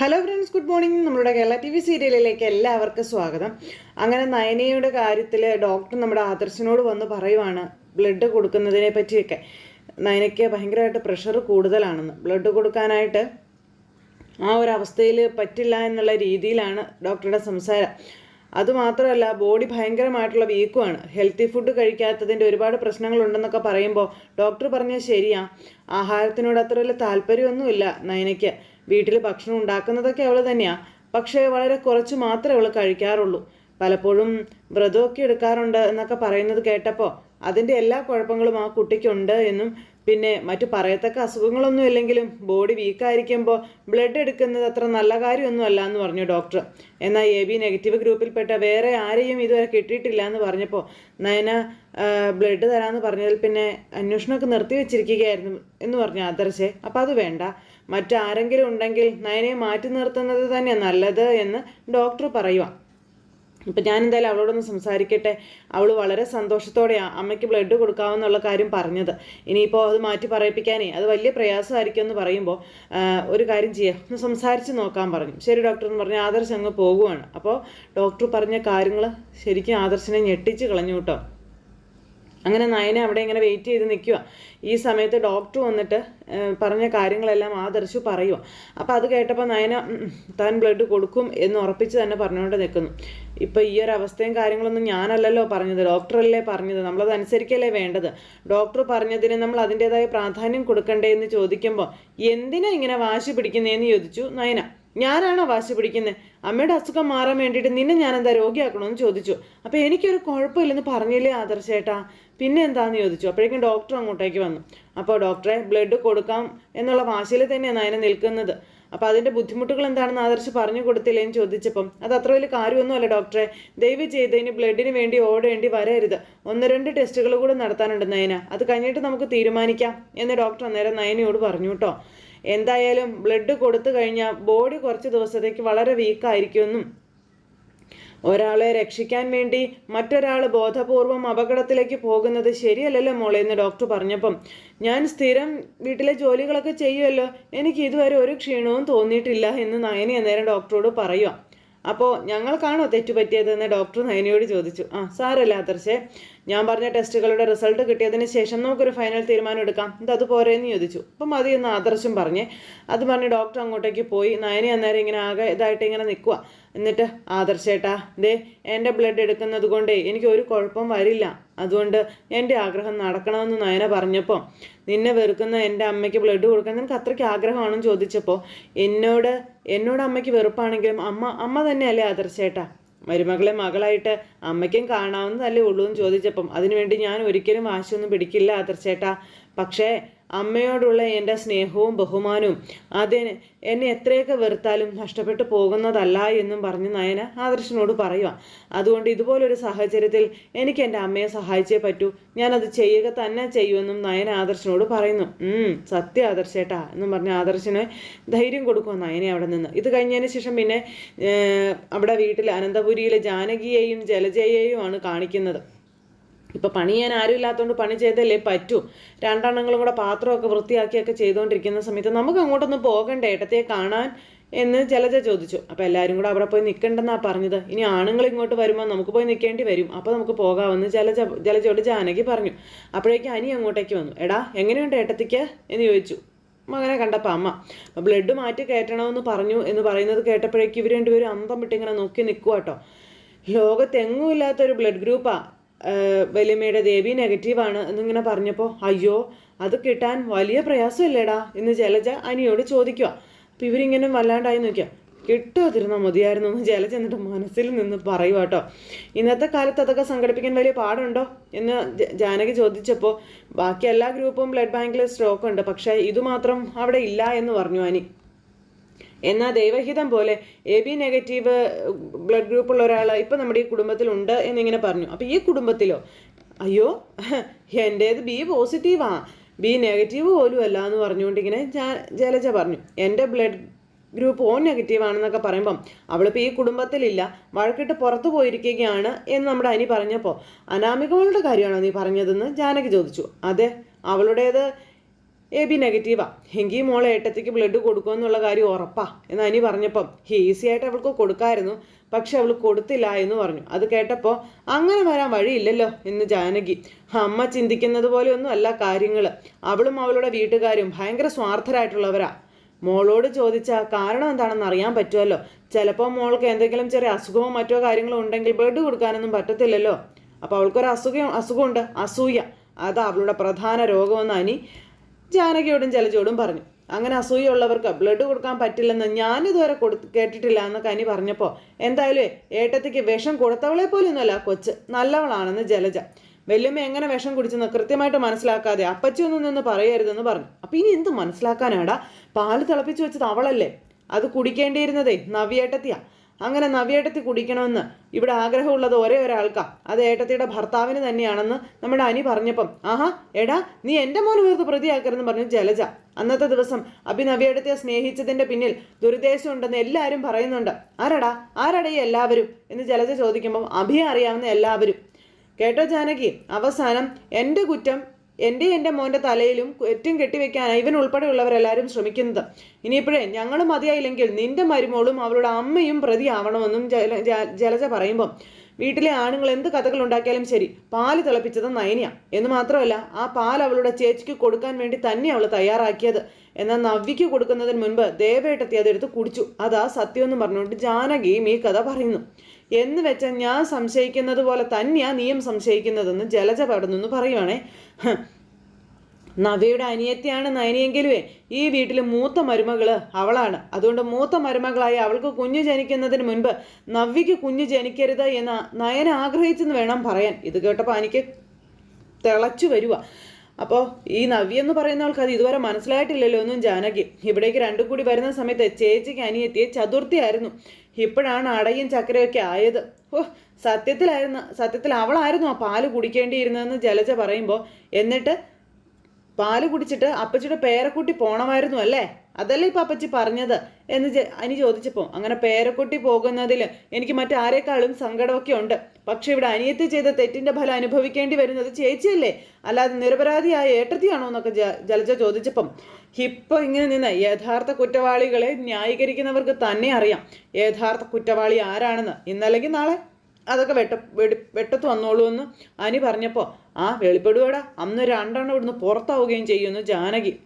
Hello friends good morning നമ്മുടെ Kerala T V സീരിയലിലേക്ക് എല്ലാവർക്കും സ്വാഗതം. അങ്ങനെ നയനയുടെ കാര്യത്തിൽ ഡോക്ടർ നമ്മുടെ ആദർശനോട് വന്ന് പറയുവാണ് ബ്ലഡ് കൊടുക്കുന്നതിനെ പറ്റിയൊക്കെ. നയനയ്ക്ക് ഭയങ്കരമായിട്ട് പ്രഷർ കൂടുതലാണെന്ന്. ബ്ലഡ് കൊടുക്കാനായിട്ട് ആ ഒരു അവസ്ഥയിൽ പറ്റില്ല എന്നുള്ള രീതിയിലാണ് ഡോക്ടറുടെ സംസാരം. അതുമാത്രമല്ല ബോഡി ഭയങ്കരമായിട്ടുള്ള വീക്കുമാണ് ഹെൽത്തി ഫുഡ് കഴിക്കാത്തതിന്റെ ഒരുപാട് പ്രശ്നങ്ങളുണ്ടെന്നൊക്കെ പറയുമ്പോൾ ഡോക്ടർ പറഞ്ഞത് ശരിയാ. ആഹാരത്തിനോട് അത്ര വലിയ താല്പര്യമൊന്നുമില്ല നയനയ്ക്ക്. വീട്ടിൽ ഭക്ഷണം ഉണ്ടാക്കുന്നതൊക്കെ അവൾ തന്നെയാണ് പക്ഷേ വളരെ കുറച്ച് മാത്രമേ അവൾ കഴിക്കാറുള്ളൂ. പലപ്പോഴും വ്രതമൊക്കെ എടുക്കാറുണ്ട് എന്നൊക്കെ പറയുന്നത് കേട്ടപ്പോൾ അതിന്റെ എല്ലാ കുഴപ്പങ്ങളും ആ കുട്ടിക്കുണ്ട് എന്നും പിന്നെ മറ്റു പറയത്തക്ക അസുഖങ്ങളൊന്നും ഇല്ലെങ്കിലും ബോഡി വീക്കായിരിക്കുമ്പോൾ ബ്ലഡ് എടുക്കുന്നത് അത്ര നല്ല കാര്യമൊന്നും അല്ല എന്ന് പറഞ്ഞു ഡോക്ടർ. എന്നാൽ എ ബി നെഗറ്റീവ് ഗ്രൂപ്പിൽപ്പെട്ട വേറെ ആരെയും ഇതുവരെ കിട്ടിയിട്ടില്ല എന്ന് പറഞ്ഞപ്പോൾ നയന ബ്ലഡ് തരാമെന്ന് പറഞ്ഞതിൽ പിന്നെ അന്വേഷണമൊക്കെ നിർത്തി വെച്ചിരിക്കുകയായിരുന്നു എന്ന് പറഞ്ഞു ആദർശേ. അപ്പോൾ അത് വേണ്ട. മറ്റാരെങ്കിലും ഉണ്ടെങ്കിൽ നയനെ മാറ്റി നിർത്തുന്നത് തന്നെ നല്ലത് എന്ന് ഡോക്ടർ പറയുക ഇപ്പം ഞാൻ എന്തായാലും അവളോടൊന്ന് സംസാരിക്കട്ടെ. അവൾ വളരെ സന്തോഷത്തോടെയാണ് അമ്മയ്ക്ക് ബ്ലഡ് കൊടുക്കാമെന്നുള്ള കാര്യം പറഞ്ഞത്. ഇനിയിപ്പോൾ അത് മാറ്റി പറയിപ്പിക്കാനേ അത് വലിയ പ്രയാസമായിരിക്കും എന്ന് പറയുമ്പോൾ ഒരു കാര്യം ചെയ്യാം. ഒന്ന് സംസാരിച്ച് നോക്കാൻ പറഞ്ഞു. ശരി ഡോക്ടർ എന്ന് പറഞ്ഞ് ആദർശ് അങ്ങ് പോകുവാണ്. അപ്പോൾ ഡോക്ടർ പറഞ്ഞ കാര്യങ്ങൾ ശരിക്കും ആദർശിനെ ഞെട്ടിച്ച് കളഞ്ഞു കേട്ടോ. അങ്ങനെ നയന അവിടെ ഇങ്ങനെ വെയിറ്റ് ചെയ്ത് നിൽക്കുക ഈ സമയത്ത് ഡോക്ടർ വന്നിട്ട് പറഞ്ഞ കാര്യങ്ങളെല്ലാം ആദർശു പറയുക അപ്പോൾ അത് കേട്ടപ്പോൾ നയന താൻ ബ്ലഡ് കൊടുക്കും എന്ന് ഉറപ്പിച്ച് തന്നെ പറഞ്ഞുകൊണ്ട് നിൽക്കുന്നു. ഇപ്പോൾ ഈ ഒരു അവസ്ഥയും കാര്യങ്ങളൊന്നും ഞാനല്ലല്ലോ പറഞ്ഞത്. ഡോക്ടറല്ലേ പറഞ്ഞത്. നമ്മളത് അനുസരിക്കല്ലേ വേണ്ടത്. ഡോക്ടർ പറഞ്ഞതിന് നമ്മൾ അതിന്റെതായ പ്രാധാന്യം കൊടുക്കണ്ടേ എന്ന് ചോദിക്കുമ്പോൾ എന്തിനാ ഇങ്ങനെ വാശി പിടിക്കുന്നതെന്ന് ചോദിച്ചു നയന. ഞാനാണോ വാശി പിടിക്കുന്നത് അമ്മയുടെ അസുഖം മാറാൻ വേണ്ടിയിട്ട് നിന്നെ ഞാൻ എന്താ രോഗിയാക്കണമെന്ന് ചോദിച്ചു. അപ്പോൾ എനിക്കൊരു കുഴപ്പമില്ലെന്ന് പറഞ്ഞില്ലേ ആദർശേട്ടാ പിന്നെ എന്താന്ന് ചോദിച്ചു. അപ്പോഴേക്കും ഡോക്ടർ അങ്ങോട്ടേക്ക് വന്നു. അപ്പോൾ ഡോക്ടറെ ബ്ലഡ് കൊടുക്കാം എന്നുള്ള വാശിയിൽ തന്നെയാണ് അതിനെ നിൽക്കുന്നത്. അപ്പോൾ അതിന്റെ ബുദ്ധിമുട്ടുകൾ എന്താണെന്ന് ആദർശ് പറഞ്ഞു കൊടുത്തില്ലേന്ന് ചോദിച്ചപ്പം അത് അത്ര വലിയ കാര്യമൊന്നുമല്ല ഡോക്ടറെ ദയവ് ചെയ്ത് ഇനി ബ്ലഡിന് വേണ്ടി ഓടേണ്ടി വരരുത്. ഒന്ന് രണ്ട് ടെസ്റ്റുകൾ കൂടെ നടത്താനുണ്ട് നയന. അത് കഴിഞ്ഞിട്ട് നമുക്ക് തീരുമാനിക്കാം എന്ന് ഡോക്ടർ അന്നേരം നയനയോട് പറഞ്ഞു കേട്ടോ. എന്തായാലും ബ്ലഡ് കൊടുത്തു കഴിഞ്ഞാൽ ബോഡി കുറച്ച് ദിവസത്തേക്ക് വളരെ വീക്കായിരിക്കുമെന്നും ഒരാളെ രക്ഷിക്കാൻ വേണ്ടി മറ്റൊരാൾ ബോധപൂർവം അപകടത്തിലേക്ക് പോകുന്നത് ശരിയല്ലല്ലോ മോളെ എന്ന് ഡോക്ടർ പറഞ്ഞപ്പം. ഞാൻ സ്ഥിരം വീട്ടിലെ ജോലികളൊക്കെ ചെയ്യുമല്ലോ എനിക്ക് ഇതുവരെ ഒരു ക്ഷീണവും തോന്നിയിട്ടില്ല എന്ന് നയനി അന്നേരം ഡോക്ടറോട് പറയുക അപ്പോൾ ഞങ്ങൾക്കാണോ തെറ്റുപറ്റിയതെന്ന് ഡോക്ടർ നയനിയോട് ചോദിച്ചു. ആ സാരല്ല ആദർശേ. ഞാൻ പറഞ്ഞ ടെസ്റ്റുകളുടെ റിസൾട്ട് കിട്ടിയതിന് ശേഷം നമുക്കൊരു ഫൈനൽ തീരുമാനം എടുക്കാം. ഇത് അത് എന്ന് ചോദിച്ചു. അപ്പം മതി എന്ന് ആദർശം പറഞ്ഞേ അത് പറഞ്ഞ് ഡോക്ടർ അങ്ങോട്ടേക്ക് പോയി. നയനി അന്നേരം ഇങ്ങനെ ആകെ ഇതായിട്ട് ഇങ്ങനെ നിൽക്കുക എന്നിട്ട് ആദർശേട്ടാ ദേ എന്റെ ബ്ലഡ് എടുക്കുന്നത് കൊണ്ടേ എനിക്ക് ഒരു കുഴപ്പം വരില്ല. അതുകൊണ്ട് എന്റെ ആഗ്രഹം നടക്കണമെന്ന് നയന പറഞ്ഞപ്പോൾ നിന്നെ വെറുക്കുന്ന എന്റെ അമ്മയ്ക്ക് ബ്ലഡ് കൊടുക്കാൻ നിനക്ക് അത്രയ്ക്ക് ആഗ്രഹമാണെന്ന് ചോദിച്ചപ്പോൾ എന്നോട് എന്നോട് അമ്മയ്ക്ക് വെറുപ്പാണെങ്കിലും അമ്മ അമ്മ തന്നെയല്ലേ ആദർശേട്ടാ മരുമകളെ മകളായിട്ട് അമ്മയ്ക്കും കാണാവുന്നതല്ലേ ഉള്ളൂ എന്ന് ചോദിച്ചപ്പം അതിനുവേണ്ടി ഞാൻ ഒരിക്കലും വാശിയൊന്നും പിടിക്കില്ല ആദർശേട്ടാ. പക്ഷേ അമ്മയോടുള്ള എന്റെ സ്നേഹവും ബഹുമാനവും. അതിന് എന്നെ എത്രയൊക്കെ വെറുത്താലും നഷ്ടപ്പെട്ടു പോകുന്നതല്ല എന്നും പറഞ്ഞ് നയന ആദർശനോട് പറയുക അതുകൊണ്ട് ഇതുപോലൊരു സാഹചര്യത്തിൽ എനിക്ക് എന്റെ അമ്മയെ സഹായിച്ചേ പറ്റൂ. ഞാനത് ചെയ്യുക തന്നെ ചെയ്യുമെന്നും നയന ആദർശനോട് പറയുന്നു. സത്യ ആദർശേട്ടാ എന്നും പറഞ്ഞ് ആദർശന് ധൈര്യം കൊടുക്കുക നയനെ അവിടെ നിന്ന്. ഇത് കഴിഞ്ഞതിന് ശേഷം പിന്നെ അവിടെ വീട്ടിൽ അനന്തപുരിയിലെ ജാനകിയെയും ജലജയെയുമാണ് കാണിക്കുന്നത്. ഇപ്പൊ പണി ചെയ്യാൻ ആരും ഇല്ലാത്തതുകൊണ്ട് പണി ചെയ്തല്ലേ പറ്റൂ. രണ്ടെണ്ണങ്ങളും കൂടെ പാത്രമൊക്കെ വൃത്തിയാക്കിയൊക്കെ ചെയ്തുകൊണ്ടിരിക്കുന്ന സമയത്ത് നമുക്ക് അങ്ങോട്ടൊന്ന് പോകണ്ടേ ഏട്ടത്തെ കാണാൻ എന്ന് ജലജ ചോദിച്ചു. അപ്പോൾ എല്ലാവരും കൂടെ അവിടെ പോയി നിൽക്കണ്ടെന്നാ പറഞ്ഞത്. ഇനി ആണുങ്ങൾ ഇങ്ങോട്ട് വരുമ്പോൾ നമുക്ക് പോയി നിൽക്കേണ്ടി വരും. അപ്പോൾ നമുക്ക് പോകാമെന്ന് ജലജ ജലജയോട് ജാനകി പറഞ്ഞു. അപ്പോഴേക്കും അനി അങ്ങോട്ടേക്ക് വന്നു. എടാ എങ്ങനെയുണ്ട് ഏട്ടത്തിക്ക്? എന്ന് ചോദിച്ചു. മകനെ കണ്ടപ്പോൾ അമ്മ ബ്ലഡ് മാറ്റി കയറ്റണമെന്ന് പറഞ്ഞു എന്ന് പറയുന്നത് കേട്ടപ്പോഴേക്കും ഇവർ രണ്ടുപേരും അന്തം വിട്ടിങ്ങനെ നോക്കി നിൽക്കുക കേട്ടോ ലോകത്തെങ്ങും ഇല്ലാത്തൊരു ബ്ലഡ് ഗ്രൂപ്പാണ് വലിയമ്മയുടെ ദേവി നെഗറ്റീവാണ് എന്നിങ്ങനെ പറഞ്ഞപ്പോൾ അയ്യോ അത് കിട്ടാൻ വലിയ പ്രയാസമില്ലേടാ? എന്ന് ജലജ അനിയോട് ചോദിക്കുക അപ്പം ഇവരിങ്ങനെ വല്ലാണ്ടായി നോക്കിയാൽ കിട്ടാതിരുന്നാൽ മതിയായിരുന്നു എന്ന് ജലജ എന്നിട്ട് മനസ്സിൽ നിന്ന് പറയുക കേട്ടോ ഇന്നത്തെ കാലത്ത് അതൊക്കെ സംഘടിപ്പിക്കാൻ വലിയ പാടുണ്ടോ? എന്ന് ജാനകി ചോദിച്ചപ്പോൾ ബാക്കി എല്ലാ ഗ്രൂപ്പും ബ്ലഡ് ബാങ്കിൽ സ്റ്റോക്ക് ഉണ്ട്. പക്ഷേ ഇതുമാത്രം അവിടെ ഇല്ല എന്ന് പറഞ്ഞു അനി. എന്നാൽ ദൈവഹിതം പോലെ എ ബി നെഗറ്റീവ് ബ്ലഡ് ഗ്രൂപ്പുള്ള ഒരാൾ ഇപ്പം നമ്മുടെ ഈ കുടുംബത്തിലുണ്ട് എന്നിങ്ങനെ പറഞ്ഞു. അപ്പോൾ ഈ കുടുംബത്തിലോ അയ്യോ എന്റേത് ബി പോസിറ്റീവാ ബി നെഗറ്റീവ് പോലും അല്ല എന്ന് പറഞ്ഞുകൊണ്ട് ഇങ്ങനെ ജലജ പറഞ്ഞു. എന്റെ ബ്ലഡ് ഗ്രൂപ്പ് ഓ നെഗറ്റീവ് ആണെന്നൊക്കെ പറയുമ്പം അവളിപ്പോൾ ഈ കുടുംബത്തിലില്ല വഴക്കിട്ട് പുറത്തു പോയിരിക്കുകയാണ് എന്ന് നമ്മുടെ അനി പറഞ്ഞപ്പോൾ അനാമികകളുടെ കാര്യമാണോ നീ പറഞ്ഞതെന്ന് ജാനകി ചോദിച്ചു. അതെ അവളുടേത് എ ബി നെഗറ്റീവാ എങ്കിൽ മോളെ ഏട്ടത്തിക്ക് ബ്ലഡ് കൊടുക്കുമെന്നുള്ള കാര്യം ഉറപ്പാ. എന്ന് അനി പറഞ്ഞപ്പം ഈസി ആയിട്ട് അവൾക്ക് കൊടുക്കായിരുന്നു. പക്ഷെ അവൾ കൊടുത്തില്ല എന്ന് പറഞ്ഞു. അത് കേട്ടപ്പോൾ അങ്ങനെ വരാൻ വഴിയില്ലല്ലോ എന്ന് ജാനകി. അമ്മ ചിന്തിക്കുന്നത് പോലെയൊന്നും അല്ല കാര്യങ്ങൾ അവളും അവളുടെ വീട്ടുകാരും ഭയങ്കര സ്വാർത്ഥരായിട്ടുള്ളവരാ. മോളോട് ചോദിച്ചാൽ കാരണം എന്താണെന്ന് അറിയാൻ പറ്റുമല്ലോ ചിലപ്പോൾ മോൾക്ക് എന്തെങ്കിലും ചെറിയ അസുഖമോ മറ്റോ കാര്യങ്ങളോ ഉണ്ടെങ്കിൽ ബ്ലഡ് കൊടുക്കാനൊന്നും പറ്റത്തില്ലല്ലോ? അപ്പോൾ അവൾക്കൊരു അസുഖം അസുഖമുണ്ട്. അസൂയ. അത് അവളുടെ പ്രധാന രോഗമെന്ന് അനി ജാനകിയോടും ജലജോടും പറഞ്ഞു. അങ്ങനെ അസൂയുള്ളവർക്ക് ബ്ലഡ് കൊടുക്കാൻ പറ്റില്ലെന്ന് ഞാനിതുവരെ കൊടു കേട്ടിട്ടില്ല എന്ന് കനി പറഞ്ഞപ്പോൾ എന്തായാലും ഏട്ടത്തിക്ക് വിഷം കൊടുത്തവളെ പോലെയൊന്നുമല്ല കൊച്ച്. നല്ലവളാണെന്ന് ജലജ. വല്യമ്മ എങ്ങനെ വിഷം കുടിച്ചെന്ന് കൃത്യമായിട്ട് മനസ്സിലാക്കാതെ അപ്പച്ചൊന്നും നിന്ന് പറയരുതെന്ന് പറഞ്ഞു. അപ്പം ഇനി എന്ത് മനസ്സിലാക്കാനാടാ? പാൽ തിളപ്പിച്ച് വെച്ചത് അവളല്ലേ? അത് കുടിക്കേണ്ടിയിരുന്നതേ നവ്യേട്ടത്തിയാ. അങ്ങനെ നവ്യേട്ടത്തി കുടിക്കണമെന്ന് ഇവിടെ ആഗ്രഹമുള്ളത് ഒരേ ഒരാൾക്കാ. അത് ഏട്ടത്തിയുടെ ഭർത്താവിന് തന്നെയാണെന്ന് നമ്മുടെ അനി പറഞ്ഞപ്പം ആഹാ എടാ നീ എന്റെ മോൻ വീർത്ത് പ്രതിയാക്കരുതെന്ന് പറഞ്ഞു ജലജ. അന്നത്തെ ദിവസം അഭി സ്നേഹിച്ചതിന്റെ പിന്നിൽ ദുരുദ്ദേശം ഉണ്ടെന്ന് എല്ലാവരും പറയുന്നുണ്ട്. ആരടാ? ആരടാ എല്ലാവരും? എന്ന് ജലജ ചോദിക്കുമ്പോൾ അഭിയെ അറിയാവുന്ന എല്ലാവരും. കേട്ടോ ജാനകി അവസാനം എന്റെ കുറ്റം എന്റെ എന്റെ മോന്റെ തലയിലും ഏറ്റവും കെട്ടിവെക്കാനാണ് ഇവൻ ഉൾപ്പെടെയുള്ളവരെല്ലാവരും ശ്രമിക്കുന്നത്. ഇനിയിപ്പോഴേ ഞങ്ങൾ മതിയായില്ലെങ്കിൽ നിന്റെ മരുമോളും അവളുടെ അമ്മയും പ്രതിയാവണമെന്നും ജല ജലജ പറയുമ്പം വീട്ടിലെ ആണുങ്ങൾ എന്ത് കഥകൾ ഉണ്ടാക്കിയാലും ശരി പാൽ തിളപ്പിച്ചത് നയനിയ. എന്ന് മാത്രമല്ല ആ പാൽ അവളുടെ ചേച്ചിക്ക് കൊടുക്കാൻ വേണ്ടി തന്നെ അവൾ തയ്യാറാക്കിയത്. എന്നാൽ നവ്യയ്ക്ക് കൊടുക്കുന്നതിന് മുൻപ് ദേവേട്ടത്തി അതെടുത്ത് കുടിച്ചു. അതാ സത്യമെന്ന് പറഞ്ഞുകൊണ്ട് ജാനകിയും ഈ കഥ പറയുന്നു. എന്ന് വെച്ചാൽ ഞാൻ സംശയിക്കുന്നത് പോലെ തന്നെയാ നീയും സംശയിക്കുന്നതെന്ന് ജലജ പടന്നു പറയുവാണേ. നവയുടെ അനിയത്തിയാണ് നയനിയെങ്കിലുവേ ഈ വീട്ടിൽ മൂത്ത മരുമകൾ അവളാണ്. അതുകൊണ്ട് മൂത്ത മരുമകളായി അവൾക്ക് കുഞ്ഞു ജനിക്കുന്നതിന് മുൻപ് നവ്യക്ക് കുഞ്ഞു ജനിക്കരുത് എന്ന് നയന ആഗ്രഹിച്ചെന്ന് വേണം പറയാൻ. ഇത് കേട്ടപ്പോൾ എനിക്ക് തിളച്ചു വരുക അപ്പോൾ ഈ നവ്യ എന്ന് പറയുന്നവൾക്ക് അത് ഇതുവരെ മനസ്സിലായിട്ടില്ലല്ലോ ഒന്നും ജാനകി. ഇവിടേക്ക് രണ്ടും കൂടി വരുന്ന സമയത്ത് ചേച്ചിക്ക് അനിയത്തിയെ ചതുർത്ഥിയായിരുന്നു. ഇപ്പോഴാണ് അടയും ചക്കരയൊക്കെ ആയത്. ഓ സത്യത്തിലായിരുന്നു സത്യത്തിൽ അവളായിരുന്നു ആ പാൽ കുടിക്കേണ്ടിയിരുന്നതെന്ന് ജലജ പറയുമ്പോൾ എന്നിട്ട് പാൽ കുടിച്ചിട്ട് അപ്പച്ചിയുടെ പേരക്കുട്ടി പോണമായിരുന്നു അല്ലേ? അതല്ലേ ഇപ്പം അപ്പച്ചി പറഞ്ഞത്? എന്ന് അനി ചോദിച്ചപ്പോൾ അങ്ങനെ പേരക്കുട്ടി പോകുന്നതിൽ എനിക്ക് മറ്റാരേക്കാളും സങ്കടമൊക്കെ ഉണ്ട്. പക്ഷെ ഇവിടെ അനിയത്തി ചെയ്ത തെറ്റിന്റെ ഫലം അനുഭവിക്കേണ്ടി വരുന്നത് ചേച്ചിയല്ലേ? അല്ലാതെ നിരപരാധിയായ ഏട്ടത്തിയാണോ എന്നൊക്കെ ജലജ ചോദിച്ചപ്പം ഇപ്പൊ ഇങ്ങനെ നിന്ന് യഥാർത്ഥ കുറ്റവാളികളെ ന്യായീകരിക്കുന്നവർക്ക് തന്നെ അറിയാം. യഥാർത്ഥ കുറ്റവാളി ആരാണെന്ന്. ഇന്നല്ലെങ്കിൽ നാളെ അതൊക്കെ വെട്ട വെടി വെട്ടത്ത് വന്നോളൂ എന്ന് അനി പറഞ്ഞപ്പോൾ ആ വെളിപ്പെടുവാടാ. അന്ന് രണ്ടെണ്ണം ഇവിടുന്ന് പുറത്താവുകയും ചെയ്യുന്നു ജാനകി.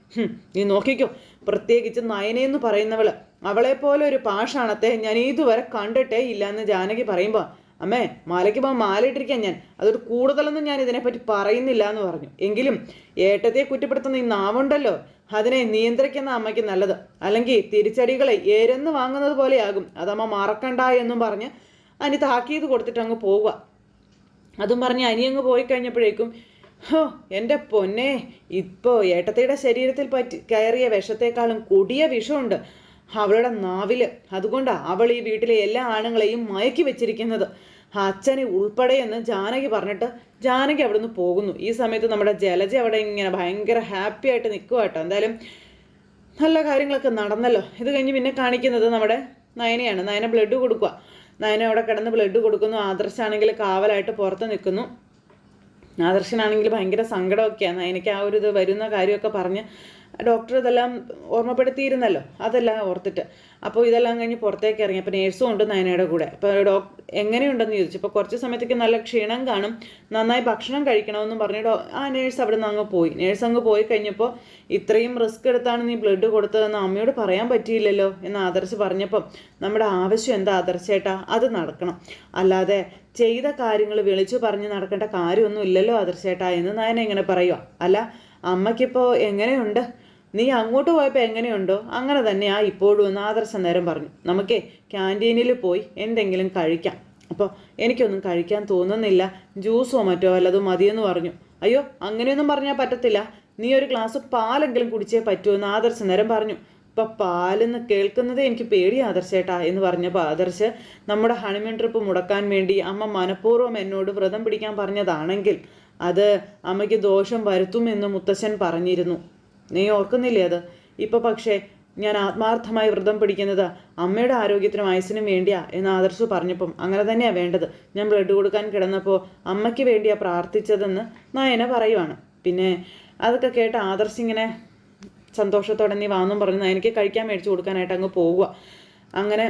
നീ നോക്കിക്കോ. പ്രത്യേകിച്ച് നയനെന്ന് പറയുന്നവൾ. അവളെപ്പോലെ ഒരു പാഷാണത്തെ ഞാൻ ഇതുവരെ കണ്ടിട്ടേ ഇല്ല എന്ന് ജാനകി പറയുമ്പോൾ അമ്മേ മാലയ്ക്ക് പോകാൻ മാലയിട്ടിരിക്കാൻ ഞാൻ. അതൊരു കൂടുതലൊന്നും ഞാൻ ഇതിനെപ്പറ്റി പറയുന്നില്ല എന്ന് പറഞ്ഞു. എങ്കിലും ഏട്ടത്തെ കുറ്റപ്പെടുത്തുന്ന ഈ നാവുണ്ടല്ലോ അതിനെ നിയന്ത്രിക്കുന്ന അമ്മയ്ക്ക് നല്ലത്. അല്ലെങ്കിൽ തിരിച്ചടികളെ ഏരെന്ന് വാങ്ങുന്നത് പോലെയാകും. അതമ്മ മറക്കണ്ട എന്നും പറഞ്ഞ് അനി താക്കീത് കൊടുത്തിട്ട് അങ്ങ് പോവുക. അതും പറഞ്ഞ് അനി അങ്ങ് പോയി കഴിഞ്ഞപ്പോഴേക്കും ഹോ എന്റെ പൊന്നെ ഇപ്പോൾ ഏട്ടത്തിയുടെ ശരീരത്തിൽ പറ്റി കയറിയ വിഷത്തേക്കാളും കൊടിയ വിഷമുണ്ട്. അവളുടെ നാവിൽ അതുകൊണ്ടാണ് അവൾ ഈ വീട്ടിലെ എല്ലാ ആണുങ്ങളെയും മയക്കി വെച്ചിരിക്കുന്നത്. അച്ഛനെ ഉൾപ്പെടെ എന്ന് ജാനകി പറഞ്ഞിട്ട് ജാനകി അവിടെ നിന്ന് പോകുന്നു. ഈ സമയത്ത് നമ്മുടെ ജലജ അവിടെ ഇങ്ങനെ ഭയങ്കര ഹാപ്പി ആയിട്ട് നിൽക്കുക കേട്ടോ. എന്തായാലും നല്ല കാര്യങ്ങളൊക്കെ നടന്നല്ലോ. ഇത് കഴിഞ്ഞ് പിന്നെ കാണിക്കുന്നത് നമ്മുടെ നയനയാണ്. നയന ബ്ലഡ് കൊടുക്കുക നയന അവിടെ കിടന്ന് ബ്ലഡ് കൊടുക്കുന്നു. ആദർശാണെങ്കിൽ കാവലായിട്ട് പുറത്ത് നിൽക്കുന്നു. ആദർശനാണെങ്കിൽ ഭയങ്കര സങ്കടമൊക്കെയാണ് നയനയ്ക്ക് ആ ഒരു ഇത് വരുന്ന കാര്യമൊക്കെ പറഞ്ഞ് ഡോക്ടർ ഇതെല്ലാം ഓർമ്മപ്പെടുത്തിയിരുന്നല്ലോ. അതെല്ലാം ഓർത്തിട്ട്. അപ്പോൾ ഇതെല്ലാം കഴിഞ്ഞ് പുറത്തേക്ക് ഇറങ്ങി. അപ്പോൾ നേഴ്സും ഉണ്ട് നയനയുടെ കൂടെ. അപ്പോൾ ഡോക് എങ്ങനെയുണ്ടെന്ന് ചോദിച്ചു. അപ്പോൾ കുറച്ച് സമയത്തേക്ക് നല്ല ക്ഷീണം കാണും. നന്നായി ഭക്ഷണം കഴിക്കണമെന്നും പറഞ്ഞ് ഡോ ആ നേഴ്സ് അവിടെ നിന്ന് അങ്ങ് പോയി. നേഴ്സ് അങ്ങ് പോയി കഴിഞ്ഞപ്പോൾ ഇത്രയും റിസ്ക് എടുത്താണ് നീ ബ്ലഡ് കൊടുത്തതെന്ന് അമ്മയോട് പറയാൻ പറ്റിയില്ലല്ലോ എന്ന് ആദർശ് പറഞ്ഞപ്പം നമ്മുടെ ആവശ്യം എന്താ ആദർശേട്ടാ അത് നടക്കണം. അല്ലാതെ ചെയ്ത കാര്യങ്ങൾ വിളിച്ചു പറഞ്ഞ് നടക്കേണ്ട കാര്യമൊന്നും ഇല്ലല്ലോ ആദർശേട്ടാ എന്ന് നയന ഇങ്ങനെ പറയുക അല്ല അമ്മയ്ക്കിപ്പോൾ എങ്ങനെയുണ്ട്? നീ അങ്ങോട്ട് പോയപ്പോൾ എങ്ങനെയുണ്ടോ? അങ്ങനെ തന്നെ ആ ഇപ്പോഴും എന്ന് ആദർശ നേരം പറഞ്ഞു. നമുക്കേ ക്യാന്റീനിൽ പോയി എന്തെങ്കിലും കഴിക്കാം. അപ്പോൾ എനിക്കൊന്നും കഴിക്കാൻ തോന്നുന്നില്ല. ജ്യൂസോ മറ്റോ വല്ലതും മതിയെന്ന് പറഞ്ഞു. അയ്യോ അങ്ങനെയൊന്നും പറഞ്ഞാൽ പറ്റത്തില്ല. നീ ഒരു ഗ്ലാസ് പാലെങ്കിലും കുടിച്ചേ പറ്റുമെന്ന് ആദർശ നേരം പറഞ്ഞു. ഇപ്പം പാലെന്ന് കേൾക്കുന്നത് എനിക്ക് പേടി ആദർശേട്ടാ എന്ന് പറഞ്ഞപ്പോൾ ആദർശ് നമ്മുടെ ഹണിമൂൺ ട്രിപ്പ് മുടക്കാൻ വേണ്ടി അമ്മ മനഃപൂർവം എന്നോട് വ്രതം പിടിക്കാൻ പറഞ്ഞതാണെങ്കിൽ അത് അമ്മയ്ക്ക് ദോഷം വരുത്തുമെന്ന് മുത്തശ്ശൻ പറഞ്ഞിരുന്നു. നീ ഓർക്കുന്നില്ലേ അത്? ഇപ്പൊ പക്ഷേ ഞാൻ ആത്മാർത്ഥമായി വ്രതം പിടിക്കുന്നത് അമ്മയുടെ ആരോഗ്യത്തിനും വയസ്സിനും വേണ്ടിയാ എന്ന് ആദർശ് പറഞ്ഞപ്പം അങ്ങനെ തന്നെയാ വേണ്ടത്. ഞാൻ ബ്ലഡ് കൊടുക്കാൻ കിടന്നപ്പോൾ അമ്മയ്ക്ക് വേണ്ടിയാ പ്രാർത്ഥിച്ചതെന്ന് നയന പറയുവാണ്. പിന്നെ അതൊക്കെ കേട്ട് ആദർശ് ഇങ്ങനെ സന്തോഷത്തോടെ നീ വാന്നും പറഞ്ഞു എനിക്ക് കഴിക്കാൻ മേടിച്ചു കൊടുക്കാനായിട്ട് അങ്ങ് പോവുക അങ്ങനെ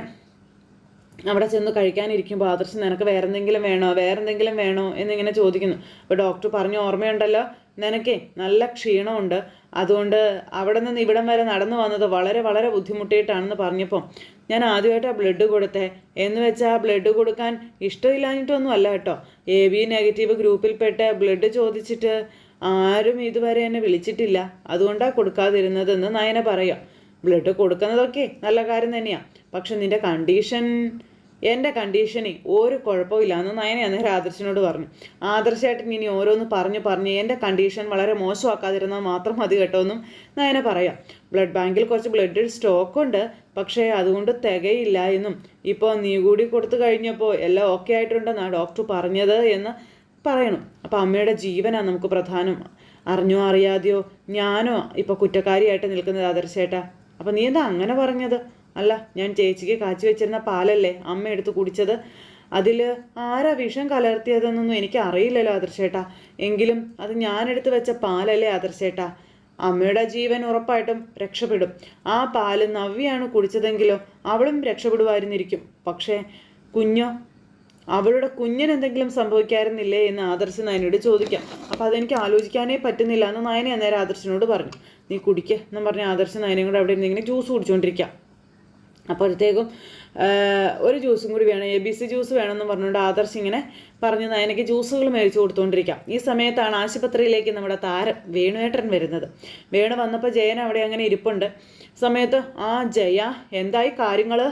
അവിടെ ചെന്ന് കഴിക്കാനിരിക്കുമ്പോൾ ആദർശ് നിനക്ക് വേറെന്തെങ്കിലും വേണോ? വേറെന്തെങ്കിലും വേണോ എന്നിങ്ങനെ ചോദിക്കുന്നു. അപ്പോൾ ഡോക്ടർ പറഞ്ഞു ഓർമ്മയുണ്ടല്ലോ? നിനക്കേ നല്ല ക്ഷീണമുണ്ട്. അതുകൊണ്ട് അവിടെ നിന്ന് ഇവിടം വരെ നടന്നു വന്നത് വളരെ വളരെ ബുദ്ധിമുട്ടിയിട്ടാണെന്ന് പറഞ്ഞപ്പോൾ ഞാൻ ആദ്യമായിട്ട് ആ ബ്ലഡ് കൊടുത്തേ. എന്ന് വെച്ചാൽ ആ ബ്ലഡ് കൊടുക്കാൻ ഇഷ്ടമില്ലാഞ്ഞിട്ടൊന്നും അല്ല കേട്ടോ. എ ബി നെഗറ്റീവ് ഗ്രൂപ്പിൽപ്പെട്ട് ബ്ലഡ് ചോദിച്ചിട്ട് ആരും ഇതുവരെ എന്നെ വിളിച്ചിട്ടില്ല. അതുകൊണ്ടാണ് കൊടുക്കാതിരുന്നതെന്ന് നയന പറയാം ബ്ലഡ് കൊടുക്കുന്നതൊക്കെ നല്ല കാര്യം തന്നെയാണ് പക്ഷെ നിന്റെ കണ്ടീഷൻ എന്റെ കണ്ടീഷനെ ഒരു കുഴപ്പമില്ല എന്ന് നയനെ അന്നേരം ആദർശനോട് പറഞ്ഞു. ആദർശമായിട്ട് ഇനി ഓരോന്ന് പറഞ്ഞു പറഞ്ഞ് എന്റെ കണ്ടീഷൻ വളരെ മോശമാക്കാതിരുന്നാൽ മാത്രം മതി കേട്ടോ എന്നും നയനെ പറയാം. ബ്ലഡ് ബാങ്കിൽ കുറച്ച് ബ്ലഡ് സ്റ്റോക്ക് ഉണ്ട്. പക്ഷേ അതുകൊണ്ട് തികയില്ല എന്നും. ഇപ്പോൾ നീ കൂടി കൊടുത്തു കഴിഞ്ഞപ്പോൾ എല്ലാം ഓക്കെ ആയിട്ടുണ്ടെന്നാണ് ഡോക്ടർ പറഞ്ഞത് എന്ന് പറയണം. അപ്പോൾ അമ്മയുടെ ജീവനാണ് നമുക്ക് പ്രധാനം. അറിഞ്ഞോ അറിയാതെയോ ഞാനോ ഇപ്പോൾ കുറ്റക്കാരിയായിട്ട് നിൽക്കുന്നത് ആദർശേട്ടാ. അപ്പോൾ നീ എന്താ അങ്ങനെ പറഞ്ഞത്? അല്ല ഞാൻ ചേച്ചിക്ക് കാച്ചി വെച്ചിരുന്ന പാലല്ലേ അമ്മ എടുത്ത് കുടിച്ചത്? അതിൽ ആരാ വിഷം കലർത്തിയതെന്നൊന്നും എനിക്ക് അറിയില്ലല്ലോ ആദർശേട്ടാ. എങ്കിലും അത് ഞാനെടുത്ത് വെച്ച പാലല്ലേ ആദർശേട്ടാ. അമ്മയുടെ ജീവൻ ഉറപ്പായിട്ടും രക്ഷപ്പെടും. ആ പാൽ നവ്യാണ് കുടിച്ചതെങ്കിലോ അവളും രക്ഷപ്പെടുമായിരുന്നിരിക്കും പക്ഷേ കുഞ്ഞോ അവളുടെ കുഞ്ഞിന് എന്തെങ്കിലും സംഭവിക്കാറുന്നില്ലേ എന്ന് ആദർശ് നയനോട് ചോദിക്കാം. അപ്പം അതെനിക്ക് ആലോചിക്കാനേ പറ്റുന്നില്ല എന്ന് നയനെ അന്നേരം ആദർശനോട് പറഞ്ഞു. നീ കുടിക്കുക എന്ന് പറഞ്ഞ് ആദർശ് നയനയും കൂടെ അവിടെ ഇരുന്ന് ഇങ്ങനെ ജ്യൂസ് കുടിച്ചുകൊണ്ടിരിക്കാം അപ്പോഴത്തേക്കും ഒരു ജ്യൂസും കൂടി വേണം എ ബി സി ജ്യൂസ് വേണമെന്ന് പറഞ്ഞുകൊണ്ട് ആദർശ് ഇങ്ങനെ പറഞ്ഞു എനിക്ക് ജ്യൂസുകൾ മേടിച്ചു കൊടുത്തുകൊണ്ടിരിക്കാം ഈ സമയത്താണ് ആശുപത്രിയിലേക്ക് നമ്മുടെ താരം വേണുവേട്ടൻ വരുന്നത്. വേണു വന്നപ്പോൾ ജയൻ അവിടെ അങ്ങനെ ഇരിപ്പുണ്ട്. സമയത്ത് ആ ജയ എന്തായി കാര്യങ്ങൾ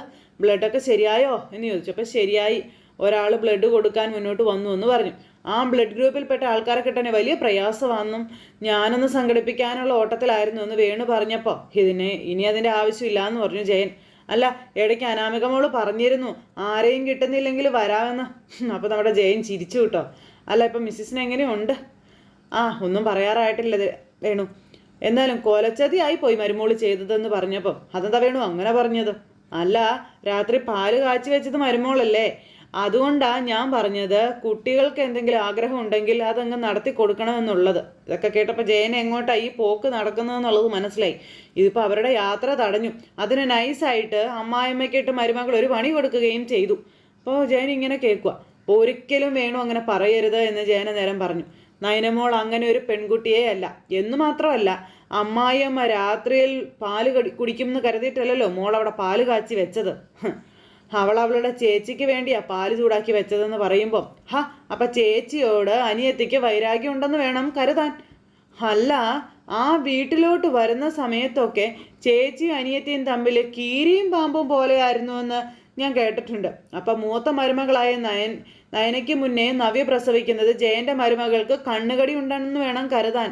ബ്ലഡൊക്കെ ശരിയായോ? എന്ന് ചോദിച്ചു അപ്പോൾ ശരിയായി. ഒരാൾ ബ്ലഡ് കൊടുക്കാൻ മുന്നോട്ട് വന്നു എന്ന് പറഞ്ഞു. ആ ബ്ലഡ് ഗ്രൂപ്പിൽപ്പെട്ട ആൾക്കാരെ കിട്ടാൻ വലിയ പ്രയാസമാണെന്നും ഞാനൊന്ന് സംഘടിപ്പിക്കാനുള്ള ഓട്ടത്തിലായിരുന്നു എന്ന് വേണു പറഞ്ഞപ്പോൾ ഇതിന് ഇനി അതിന്റെ ആവശ്യമില്ല എന്ന് പറഞ്ഞു ജയൻ. അല്ല ഇടയ്ക്ക് അനാമികമോൾ പറഞ്ഞിരുന്നു ആരെയും കിട്ടുന്നില്ലെങ്കിൽ വരാമെന്ന്. അപ്പോൾ നമ്മുടെ ജയൻ ചിരിച്ചു കേട്ടോ. അല്ല ഇപ്പം മിസ്സിസിന് എങ്ങനെയുണ്ട്? ആ ഒന്നും പറയാറായിട്ടില്ല വേണു. എന്നാലും കൊലച്ചതിയായി പോയി മരുമോൾ ചെയ്തതെന്ന് പറഞ്ഞപ്പം. അതെന്താ വേണു അങ്ങനെ പറഞ്ഞത്? അല്ല രാത്രി പാൽ കാച്ചി വെച്ചത് മരുമോളല്ലേ? അതുകൊണ്ടാണ് ഞാൻ പറഞ്ഞത് കുട്ടികൾക്ക് എന്തെങ്കിലും ആഗ്രഹം ഉണ്ടെങ്കിൽ അതങ്ങ് നടത്തി കൊടുക്കണമെന്നുള്ളത്. ഇതൊക്കെ കേട്ടപ്പോൾ ജയൻ എങ്ങോട്ടാണ് ഈ പോക്ക് നടക്കുന്നതെന്നുള്ളത് മനസ്സിലായി. ഇതിപ്പോൾ അവരുടെ യാത്ര തടഞ്ഞു. അതിന് നൈസായിട്ട് അമ്മായിമ്മയ്ക്കിട്ട് മരുമകൾ ഒരു പണി കൊടുക്കുകയും ചെയ്തു. അപ്പോൾ ജയൻ ഇങ്ങനെ കേൾക്കുക ഒരിക്കലും വേണു അങ്ങനെ പറയരുത് എന്ന് ജയന നേരം പറഞ്ഞു. നയനമോൾ അങ്ങനെ ഒരു പെൺകുട്ടിയേ അല്ല. എന്ന് മാത്രമല്ല അമ്മായിയമ്മ രാത്രിയിൽ പാൽ കുടിക്കും എന്ന് കരുതിയിട്ടല്ലല്ലോ മോൾ അവിടെ പാൽ കാച്ചി വെച്ചത്. അവൾ അവളുടെ ചേച്ചിക്ക് വേണ്ടിയാ പാൽ ചൂടാക്കി വെച്ചതെന്ന് പറയുമ്പോൾ ഹ അപ്പം ചേച്ചിയോട് അനിയത്തിക്ക് വൈരാഗ്യം ഉണ്ടെന്ന് വേണം കരുതാൻ. അല്ല ആ വീട്ടിലോട്ട് വരുന്ന സമയത്തൊക്കെ ചേച്ചിയും അനിയത്തിയും തമ്മിൽ കീരിയും പാമ്പും പോലെയായിരുന്നുവെന്ന് ഞാൻ കേട്ടിട്ടുണ്ട്. അപ്പം മൂത്ത മരുമകളായ നയൻ നയനയ്ക്ക് മുന്നേ നവ്യ പ്രസവിക്കുന്നത് ജയന്റെ മരുമകൾക്ക് കണ്ണുകടി ഉണ്ടെന്ന് വേണം കരുതാൻ.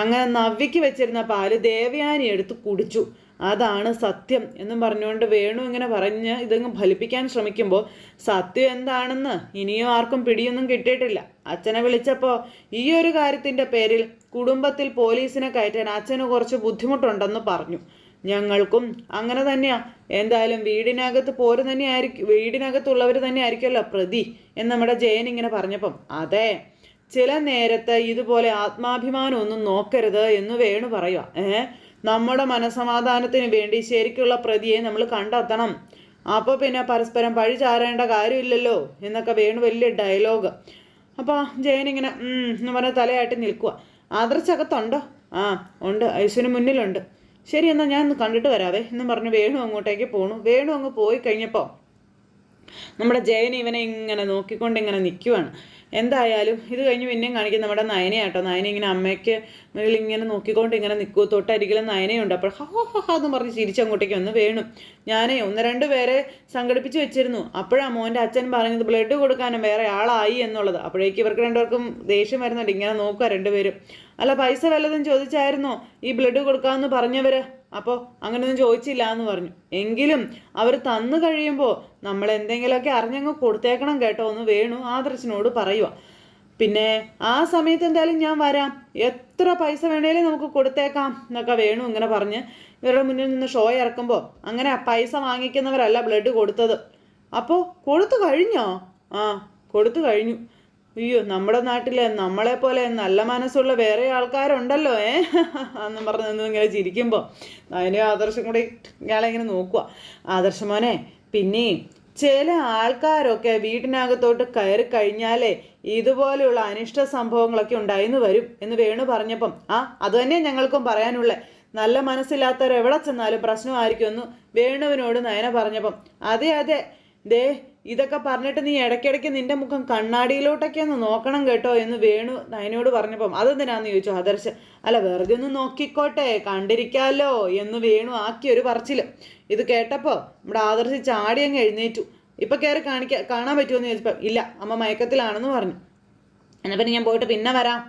അങ്ങനെ നവ്യയ്ക്ക് വെച്ചിരുന്ന പാൽ ദേവയാനി എടുത്ത് കുടിച്ചു. അതാണ് സത്യം എന്നും പറഞ്ഞുകൊണ്ട് വേണു ഇങ്ങനെ പറഞ്ഞ് ഇതങ്ങ് ഫലിപ്പിക്കാൻ ശ്രമിക്കുമ്പോൾ സത്യം എന്താണെന്ന് ഇനിയും ആർക്കും പിടിയൊന്നും കിട്ടിയിട്ടില്ല. അച്ഛനെ വിളിച്ചപ്പോൾ ഈ ഒരു കാര്യത്തിന്റെ പേരിൽ കുടുംബത്തിൽ പോലീസിനെ കയറ്റാൻ അച്ഛന് കുറച്ച് ബുദ്ധിമുട്ടുണ്ടെന്ന് പറഞ്ഞു. ഞങ്ങൾക്കും അങ്ങനെ തന്നെയാ. എന്തായാലും വീടിനകത്ത് പോര് തന്നെയായിരിക്കും വീടിനകത്തുള്ളവർ തന്നെ ആയിരിക്കുമല്ലോ പ്രതി എന്ന് നമ്മുടെ ജയൻ ഇങ്ങനെ പറഞ്ഞപ്പം. അതെ ചില നേരത്തെ ഇതുപോലെ ആത്മാഭിമാനം ഒന്നും നോക്കരുത് എന്ന് വേണു പറയുക ഏഹ്? നമ്മുടെ മനസമാധാനത്തിന് വേണ്ടി ശരിക്കുള്ള പ്രതിയെ നമ്മൾ കണ്ടെത്തണം. അപ്പോൾ പിന്നെ പരസ്പരം പഴി ചാരേണ്ട കാര്യമില്ലല്ലോ എന്നൊക്കെ വേണു വലിയ ഡയലോഗ് അപ്പോൾ ജയൻ ഇങ്ങനെ എന്ന് പറഞ്ഞ തലയായിട്ട് നിൽക്കുക ആദർശകത്തുണ്ടോ? ആ ഉണ്ട്. ഐശ്വന് മുന്നിലുണ്ട്. ശരി എന്നാൽ ഞാൻ ഒന്ന് കണ്ടിട്ട് വരാവേ എന്ന് പറഞ്ഞ് വേണു അങ്ങോട്ടേക്ക് പോണു. വേണു അങ്ങ് പോയി കഴിഞ്ഞപ്പോൾ നമ്മുടെ ജയൻ ഇവനെ ഇങ്ങനെ നോക്കിക്കൊണ്ട് ഇങ്ങനെ നിൽക്കുവാണ് എന്തായാലും ഇത് കഴിഞ്ഞ് പിന്നെയും കാണിക്കും നമ്മുടെ നയനയാട്ടോ നയന ഇങ്ങനെ അമ്മയ്ക്ക് മുകളിൽ ഇങ്ങനെ നോക്കിക്കൊണ്ട് ഇങ്ങനെ നിൽക്കൂ തൊട്ടരികിലും നയനയുണ്ട് അപ്പോൾ ഹാ ഹാ ഹാ എന്ന് പറഞ്ഞ് ചിരിച്ചങ്ങോട്ടേക്ക് ഒന്ന് വേണു. ഞാനേ ഒന്ന് രണ്ട് പേരെ സംഘടിപ്പിച്ച് വെച്ചിരുന്നു. അപ്പോഴാണ് മോന്റെ അച്ഛൻ പറഞ്ഞത് ബ്ലഡ് കൊടുക്കാനും വേറെ ആളായി എന്നുള്ളത്. അപ്പോഴേക്ക് ഇവർക്ക് രണ്ടുപേർക്കും ദേഷ്യം വരുന്നുണ്ട്. ഇങ്ങനെ നോക്കുക രണ്ടുപേരും. അല്ല പൈസ വല്ലതും ചോദിച്ചായിരുന്നോ? ഈ ബ്ലഡ് കൊടുക്കാമെന്ന് പറഞ്ഞവർ അപ്പോൾ അങ്ങനെയൊന്നും ചോദിച്ചില്ല എന്ന് പറഞ്ഞു. എങ്കിലും അവർ തന്നു കഴിയുമ്പോൾ നമ്മൾ എന്തെങ്കിലുമൊക്കെ അറിഞ്ഞങ്ങ് കൊടുത്തേക്കണം കേട്ടോ എന്ന് വേണു ആദർശനോട് പറയുക പിന്നെ ആ സമയത്ത് എന്തായാലും ഞാൻ വരാം. എത്ര പൈസ വേണേലും നമുക്ക് കൊടുത്തേക്കാം എന്നൊക്കെ വേണു ഇങ്ങനെ പറഞ്ഞ് ഇവരുടെ മുന്നിൽ നിന്ന് ഷോ ഇറക്കുമ്പോൾ അങ്ങനെ പൈസ വാങ്ങിക്കുന്നവരല്ല ബ്ലഡ് കൊടുത്തത്. അപ്പോൾ കൊടുത്തു കഴിഞ്ഞോ? ആ കൊടുത്തു കഴിഞ്ഞു. അയ്യോ നമ്മുടെ നാട്ടിൽ നമ്മളെ പോലെ നല്ല മനസ്സുള്ള വേറെ ആൾക്കാരുണ്ടല്ലോ ഏ? എന്ന് പറഞ്ഞ് ഇങ്ങനെ ചിരിക്കുമ്പോൾ അതിനെ ആദർശം കൂടി ഇയാളെ ഇങ്ങനെ നോക്കുക ആദർശമോനെ പിന്നെ ചില ആൾക്കാരൊക്കെ വീട്ടിനകത്തോട്ട് കയറി കഴിഞ്ഞാലേ ഇതുപോലെയുള്ള അനിഷ്ട സംഭവങ്ങളൊക്കെ ഉണ്ടായിന്ന് വരും എന്ന് വേണു പറഞ്ഞപ്പം. ആ അത് തന്നെ ഞങ്ങൾക്കും പറയാനുള്ളത് നല്ല മനസ്സില്ലാത്തവർ എവിടെ ചെന്നാലും പ്രശ്നമായിരിക്കും എന്ന് വേണുവിനോട് നയന പറഞ്ഞപ്പം. അതെ അതെ. ദേ ഇതൊക്കെ പറഞ്ഞിട്ട് നീ ഇടയ്ക്കിടയ്ക്ക് നിന്റെ മുഖം കണ്ണാടിയിലോട്ടൊക്കെ ഒന്ന് നോക്കണം കേട്ടോ എന്ന് വേണു നയനോട് പറഞ്ഞപ്പം. അതെന്തിനാന്ന് ചോദിച്ചു? ആദർശ് അല്ല വെറുതെ ഒന്ന് നോക്കിക്കോട്ടെ കണ്ടിരിക്കാമല്ലോ എന്ന് വേണു ആക്കിയൊരു ഒരു പറച്ചിൽ. ഇത് കേട്ടപ്പോൾ നമ്മുടെ ആദർശ് ചാടി അങ്ങ് എഴുന്നേറ്റു. ഇപ്പൊ കയറി കാണിക്കാൻ കാണാൻ പറ്റുമോ എന്ന് ചോദിച്ചപ്പം ഇല്ല അമ്മ മയക്കത്തിലാണെന്ന് പറഞ്ഞു. എന്നാ പിന്നെ ഞാൻ പോയിട്ട് പിന്നെ വരാം.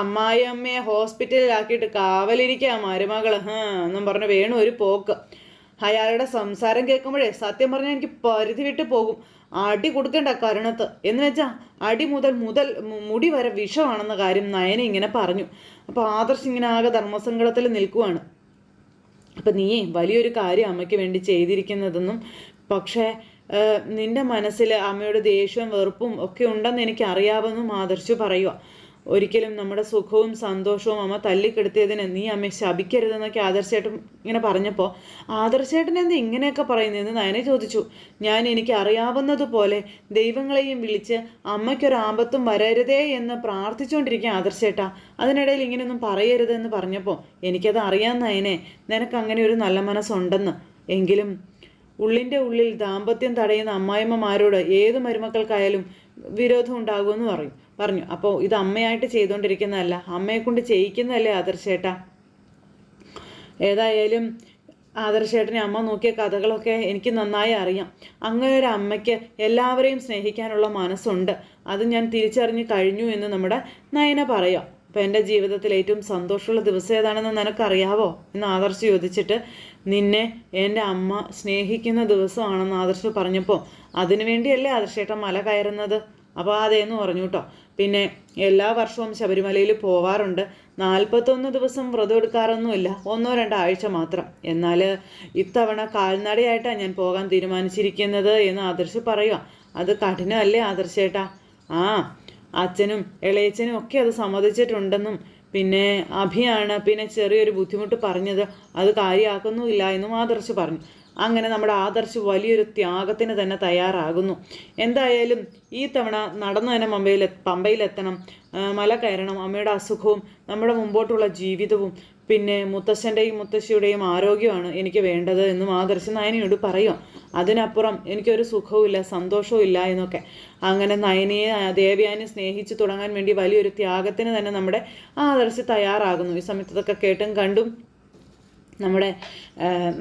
അമ്മായി അമ്മയെ ഹോസ്പിറ്റലിലാക്കിയിട്ട് കാവലിരിക്കുക മരുമകൾ. ഹാ എന്നും പറഞ്ഞ് വേണു ഒരു പോക്ക്. അയാളുടെ സംസാരം കേൾക്കുമ്പോഴേ സത്യം പറഞ്ഞാൽ എനിക്ക് പരിധി വിട്ട് പോകും. അടി കൊടുക്കേണ്ട കരുണത്ത്. എന്ന് വെച്ചാൽ അടി മുതൽ മുതൽ മുടി വരെ വിഷമാണെന്ന കാര്യം നയന ഇങ്ങനെ പറഞ്ഞു. അപ്പോൾ ആദർശ് ഇങ്ങനെ ആകെ ധർമ്മസങ്കടത്തിൽ നിൽക്കുവാണ്. അപ്പം നീ വലിയൊരു കാര്യം അമ്മയ്ക്ക് വേണ്ടി ചെയ്തിരിക്കുന്നതെന്നും പക്ഷേ നിന്റെ മനസ്സിൽ അമ്മയുടെ ദേഷ്യവും വെറുപ്പും ഒക്കെ ഉണ്ടെന്ന് എനിക്ക് അറിയാമെന്നും ആദർശ് പറയുക ഒരിക്കലും നമ്മുടെ സുഖവും സന്തോഷവും അമ്മ തല്ലിക്കെടുത്തിയതിന് നീ അമ്മയെ ശപിക്കരുതെന്നൊക്കെ ആദർശേട്ടൻ ഇങ്ങനെ പറഞ്ഞപ്പോൾ ആദർശേട്ടൻ എന്ത് ഇങ്ങനെയൊക്കെ പറയുന്നതെന്ന് നയനെ ചോദിച്ചു. ഞാൻ എനിക്ക് അറിയാവുന്നതുപോലെ ദൈവങ്ങളെയും വിളിച്ച് അമ്മയ്ക്കൊരാപത്തും വരരുതേ എന്ന് പ്രാർത്ഥിച്ചുകൊണ്ടിരിക്കുക ആദർശേട്ട. അതിനിടയിൽ ഇങ്ങനെയൊന്നും പറയരുതെന്ന് പറഞ്ഞപ്പോൾ എനിക്കത് അറിയാൻ നയനെ. നിനക്ക് അങ്ങനെ ഒരു നല്ല മനസ്സുണ്ടെന്ന്. എങ്കിലും ഉള്ളിന്റെ ഉള്ളിൽ ദാമ്പത്യം തടയുന്ന അമ്മായിമ്മമാരോട് ഏത് മരുമക്കൾക്കായാലും വിരോധം ഉണ്ടാകുമെന്ന് പറയും. പറഞ്ഞു. അപ്പോൾ ഇത് അമ്മയായിട്ട് ചെയ്തുകൊണ്ടിരിക്കുന്നതല്ല. അമ്മയെ കൊണ്ട് ചെയ്യിക്കുന്നതല്ലേ ആദർശേട്ടാ? ഏതായാലും ആദർശേട്ടനെ അമ്മ നോക്കിയ കഥകളൊക്കെ എനിക്ക് നന്നായി അറിയാം. അങ്ങനെ ഒരു അമ്മയ്ക്ക് എല്ലാവരെയും സ്നേഹിക്കാനുള്ള മനസ്സുണ്ട്. അത് ഞാൻ തിരിച്ചറിഞ്ഞു കഴിഞ്ഞു എന്ന് നമ്മുടെ നയന പറയാം. അപ്പോൾ എന്റെ ജീവിതത്തിൽ ഏറ്റവും സന്തോഷമുള്ള ദിവസം ഏതാണെന്ന് നിനക്കറിയാവോ? എന്ന് ആദർശ് ചോദിച്ചിട്ട് നിന്നെ എന്റെ അമ്മ സ്നേഹിക്കുന്ന ദിവസമാണെന്ന് ആദർശ് പറഞ്ഞപ്പോൾ അതിനു വേണ്ടിയല്ലേ ആദർശേട്ടൻ മല കയറുന്നത്? അപ്പോൾ അതേന്ന് പറഞ്ഞു കേട്ടോ. പിന്നെ എല്ലാ വർഷവും ശബരിമലയിൽ പോവാറുണ്ട്. നാൽപ്പത്തൊന്ന് ദിവസം വ്രതം എടുക്കാറൊന്നുമില്ല. ഒന്നോ രണ്ടോ ആഴ്ച മാത്രം. എന്നാൽ ഇത്തവണ കാൽനടയായിട്ടാണ് ഞാൻ പോകാൻ തീരുമാനിച്ചിരിക്കുന്നത് എന്ന് ആദർശ് പറയുക അത് കഠിനമല്ലേ ആദർശേട്ടാ? ആ അച്ഛനും ഇളയച്ചനും ഒക്കെ അത് സമ്മതിച്ചിട്ടുണ്ടെന്നും പിന്നെ അഭിയാണ് പിന്നെ ചെറിയൊരു ബുദ്ധിമുട്ട് പറഞ്ഞത്. അത് കാര്യമാക്കുന്നുമില്ല എന്നും ആദർശ് പറഞ്ഞു. അങ്ങനെ നമ്മുടെ ആദർശ് വലിയൊരു ത്യാഗത്തിന് തന്നെ തയ്യാറാകുന്നു. എന്തായാലും ഈ തവണ നടന്നു തന്നെ പമ്പയിൽ പമ്പയിലെത്തണം. മല കയറണം. അമ്മയുടെ അസുഖവും നമ്മുടെ മുമ്പോട്ടുള്ള ജീവിതവും പിന്നെ മുത്തശ്ശന്റെയും മുത്തശ്ശിയുടെയും ആരോഗ്യമാണ് എനിക്ക് വേണ്ടത് എന്നും ആദർശ് നയനയോട് പറയും. അതിനപ്പുറം എനിക്കൊരു സുഖവുമില്ല സന്തോഷവും ഇല്ല എന്നൊക്കെ. അങ്ങനെ നയനയെ ദേവയാനെ സ്നേഹിച്ചു തുടങ്ങാൻ വേണ്ടി വലിയൊരു ത്യാഗത്തിന് തന്നെ നമ്മുടെ ആദർശ് തയ്യാറാകുന്നു. ഈ സമയത്തൊക്കെ കേട്ടും കണ്ടും നമ്മുടെ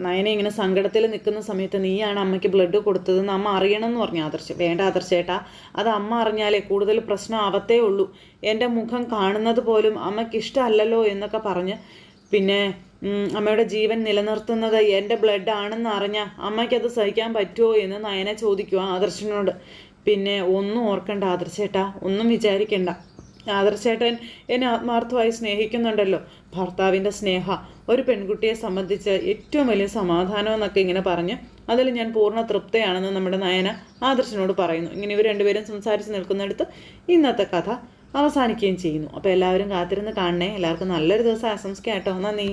നയനെ ഇങ്ങനെ സങ്കടത്തിൽ നിൽക്കുന്ന സമയത്ത് നീയാണ് അമ്മയ്ക്ക് ബ്ലഡ് കൊടുത്തതെന്ന് അമ്മ അറിയണം എന്ന് പറഞ്ഞു. ആദർശ് വേണ്ട ആദർശേട്ടാ അത് അമ്മ അറിഞ്ഞാലേ കൂടുതൽ പ്രശ്നം ആവത്തേ ഉള്ളൂ. എന്റെ മുഖം കാണുന്നത് പോലും അമ്മയ്ക്ക് ഇഷ്ടമല്ലല്ലോ എന്നൊക്കെ പറഞ്ഞ് പിന്നെ അമ്മയുടെ ജീവൻ നിലനിർത്തുന്നത് എന്റെ ബ്ലഡ് ആണെന്ന് അറിഞ്ഞാൽ അമ്മയ്ക്കത് സഹിക്കാൻ പറ്റുമോ എന്ന് നയനെ ചോദിക്കുക ആദർശനോട്. പിന്നെ ഒന്നും ഓർക്കണ്ട ആദർശേട്ടാ ഒന്നും വിചാരിക്കണ്ട. ആദർശേട്ടൻ എന്നെ ആത്മാർത്ഥമായി സ്നേഹിക്കുന്നുണ്ടല്ലോ. ഭർത്താവിന്റെ സ്നേഹ ഒരു പെൺകുട്ടിയെ സംബന്ധിച്ച് ഏറ്റവും വലിയ സമാധാനം എന്നൊക്കെ ഇങ്ങനെ പറഞ്ഞ് അതിൽ ഞാൻ പൂർണ തൃപ്തയാണെന്ന് നമ്മുടെ നയന ആദർശനോട് പറയുന്നു. ഇങ്ങനെ ഇവർ രണ്ടുപേരും സംസാരിച്ച് നിൽക്കുന്നിടത്ത് ഇന്നത്തെ കഥ അവസാനിക്കുകയും ചെയ്യുന്നു. അപ്പോൾ എല്ലാവരും കാത്തിരുന്ന് കാണണേ. എല്ലാവർക്കും നല്ലൊരു ദിവസം ആശംസിക്കാം കേട്ടോ. നന്ദി.